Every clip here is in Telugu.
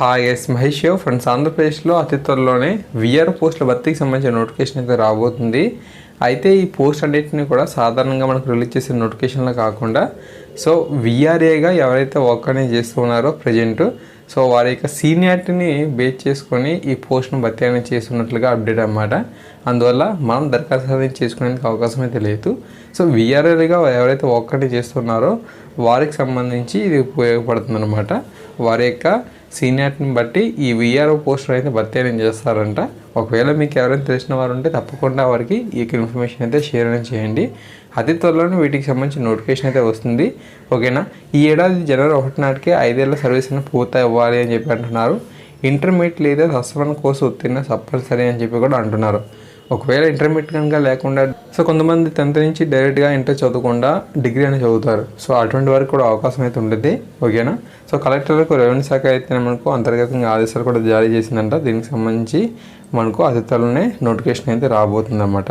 హాయ్ ఎస్ మహేష్ ఫ్రెండ్స్ ఆంధ్రప్రదేశ్లో అతి త్వరలోనే విఆర్ పోస్టుల భర్తీకి సంబంధించిన నోటిఫికేషన్ అయితే రాబోతుంది. అయితే ఈ పోస్ట్ అన్నింటినీ కూడా సాధారణంగా మనకు రిలీజ్ చేసే నోటిఫికేషన్లో కాకుండా సో విఆర్ఏగా ఎవరైతే వర్క్ అనేది చేస్తూ ఉన్నారో ప్రజెంట్ సో వారి యొక్క సీనియారిటీని బేస్ చేసుకొని ఈ పోస్ట్ను భర్తీ అనేది చేస్తున్నట్లుగా అప్డేట్ అనమాట అందువల్ల మనం దరఖాస్తు అనేది చేసుకునేందుకు అవకాశం అయితే లేదు. సో విఆర్ఏగా ఎవరైతే వర్క్ అనేది చేస్తున్నారో వారికి సంబంధించి ఇది ఉపయోగపడుతుంది అనమాట వారి యొక్క సీనియర్ని బట్టి ఈ విఆర్ఓ పోస్టర్ అయితే భర్తీ అనేది చేస్తారంట. ఒకవేళ మీకు ఎవరైనా తెలిసిన వారు ఉంటే తప్పకుండా వారికి ఈ ఇన్ఫర్మేషన్ అయితే షేర్ అనేది చేయండి. అతి త్వరలోనే వీటికి సంబంధించిన నోటిఫికేషన్ అయితే వస్తుంది. ఓకేనా? ఈ ఏడాది జనవరి ఒకటి నాటికే ఐదేళ్ళ సర్వీస్ అనేది పూర్తి అవ్వాలి అని చెప్పి అంటున్నారు. ఇంటర్మీడియట్ లేదా దసవన్ కోర్సు ఉత్తీర్ణ తప్పనిసరి అని చెప్పి కూడా అంటున్నారు. ఒకవేళ ఇంటర్మీడియట్ కనుక లేకుండా సో కొంతమంది టెన్త్ నుంచి డైరెక్ట్గా ఇంటర్ చదవకుండా డిగ్రీ అని చదువుతారు. సో అటువంటి వారికి కూడా అవకాశం అయితే ఉంటుంది. ఓకేనా సో కలెక్టర్లకు రెవెన్యూ శాఖ అయితే మనకు అంతర్గతంగా ఆదేశాలు కూడా జారీ చేసిందంట. దీనికి సంబంధించి మనకు అతి త్వరలోనే నోటిఫికేషన్ అయితే రాబోతుందన్నమాట.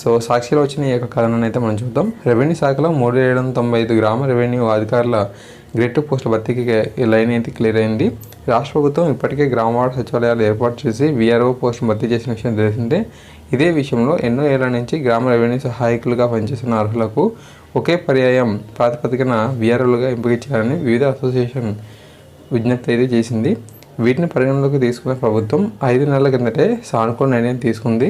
సో సాక్షిలో వచ్చిన ఈ యొక్క కథనాన్ని అయితే మనం చూద్దాం. రెవెన్యూ శాఖలో మూడు ఏడు వందల తొంభై ఐదు గ్రామ రెవెన్యూ అధికారుల గ్రేడ్ టూ పోస్టుల భర్తీకి లైన్ అయితే క్లియర్ అయింది. రాష్ట్ర ప్రభుత్వం ఇప్పటికే గ్రామవాడ సచివాలయాలు ఏర్పాటు చేసి వీఆర్ఓ పోస్టు భర్తీ చేసిన విషయం తెలిసిందే. ఇదే విషయంలో ఎన్నో ఏళ్ళ నుంచి గ్రామ రెవెన్యూ సహాయకులుగా పనిచేస్తున్న అర్హులకు ఒకే పర్యాయం ప్రాతిపదికన వీఆర్ఓలుగా ఎంపిక చేయాలని వివిధ అసోసియేషన్ విజ్ఞప్తి అయితే చేసింది. వీటిని పరిగణలోకి తీసుకున్న ప్రభుత్వం ఐదు నెలల కిందటే సానుకూల నిర్ణయం తీసుకుంది.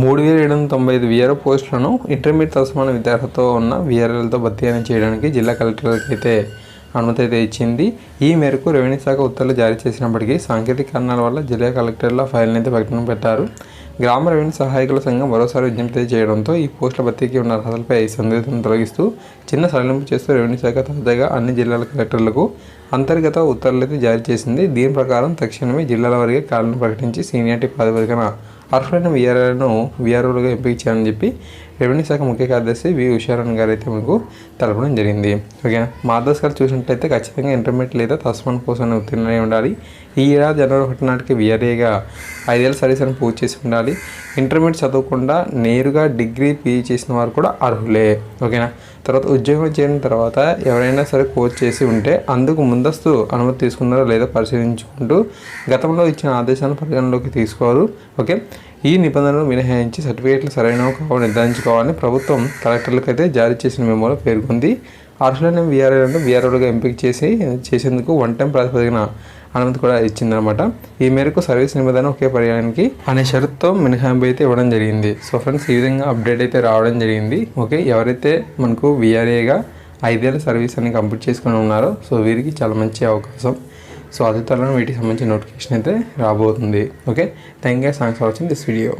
మూడు వేల ఏడు వందల తొంభై ఐదు విఆర్ఓ పోస్టులను ఇంటర్మీడియట్ తసమాన విద్యార్థులతో ఉన్న విఆర్ఎల్తో భర్తీ చేయడానికి జిల్లా కలెక్టర్కి అయితే అనుమతి అయితే ఇచ్చింది. ఈ మేరకు రెవెన్యూ శాఖ ఉత్తర్వులు జారీ చేసినప్పటికీ సాంకేతిక కారణాల వల్ల జిల్లా కలెక్టర్ల ఫైల్ని అయితే ప్రకటన పెట్టారు. గ్రామ రెవెన్యూ సహాయకుల సంఘం మరోసారి విజ్ఞప్తి చేయడంతో ఈ పోస్టుల భర్తీకి ఉన్న అర్హతలపై సందేహం తొలగిస్తూ చిన్న సడలింపు చేస్తూ రెవెన్యూ శాఖ తాజాగా అన్ని జిల్లాల కలెక్టర్లకు అంతర్గత ఉత్తర్వులు అయితే జారీ చేసింది. దీని ప్రకారం తక్షణమే జిల్లాల వారిగా కాలను ప్రకటించి సీనియారిటీ ప్రాతిపదికన అర్హులైన విఆర్ఓలను విఆర్ఓలుగా ఎంపిక చేయాలని చెప్పి రెవెన్యూ శాఖ ముఖ్య కార్యదర్శి వి ఉషారాణ్ గారు అయితే మీకు తెలపడం జరిగింది. ఓకేనా? మార్గదర్శి గారు చూసినట్లయితే ఖచ్చితంగా ఇంటర్మీడియట్ లేదా తస్మాన్ కోసం ఉత్తీర్ణమై ఉండాలి. ఈ ఏడాది జనవరి ఒకటి నాటికి విఆర్ఏగా ఐదేళ్ళ సర్వీస్ అని పూర్తి చేసి ఉండాలి. ఇంటర్మీడియట్ చదవకుండా నేరుగా డిగ్రీ పీజీ చేసిన వారు కూడా అర్హులే. ఓకేనా? తర్వాత ఉద్యోగం చేరిన తర్వాత ఎవరైనా సరే కోర్స్ చేసి ఉంటే అందుకు ముందస్తు అనుమతి తీసుకున్నారో లేదో పరిశీలించుకుంటూ గతంలో ఇచ్చిన ఆదేశాలను పరిగణలోకి తీసుకోరు ఓకే? ఈ నిబంధనలు మినహాయించి సర్టిఫికేట్లు సరైనవి కావు నిర్ధారించుకోవాలని ప్రభుత్వం కలెక్టర్లకు అయితే జారీ చేసిన మెమోలో పేర్కొంది. అర్హులైన వీఆర్ఐలను వీఆర్ఓలుగా ఎంపిక చేసి చేసేందుకు వన్ టైం ప్రాతిపదికన అనుమతి కూడా ఇచ్చిందనమాట ఈ మేరకు సర్వీస్ నిబంధన ఒకే పర్యాయానికి అనే షరతుతో మినహాయింపు అయితే ఇవ్వడం జరిగింది. సో ఫ్రెండ్స్ ఈ విధంగా అప్డేట్ అయితే రావడం జరిగింది. ఓకే ఎవరైతే మనకు వీఆర్ఏగా ఐదేళ్ళ సర్వీస్ అని కంప్లీట్ చేసుకుని ఉన్నారో సో వీరికి చాలా మంచి అవకాశం. సో అది త్వరలో వీటికి సంబంధించిన నోటిఫికేషన్ అయితే రాబోతుంది. Okay thank you thanks for watching this video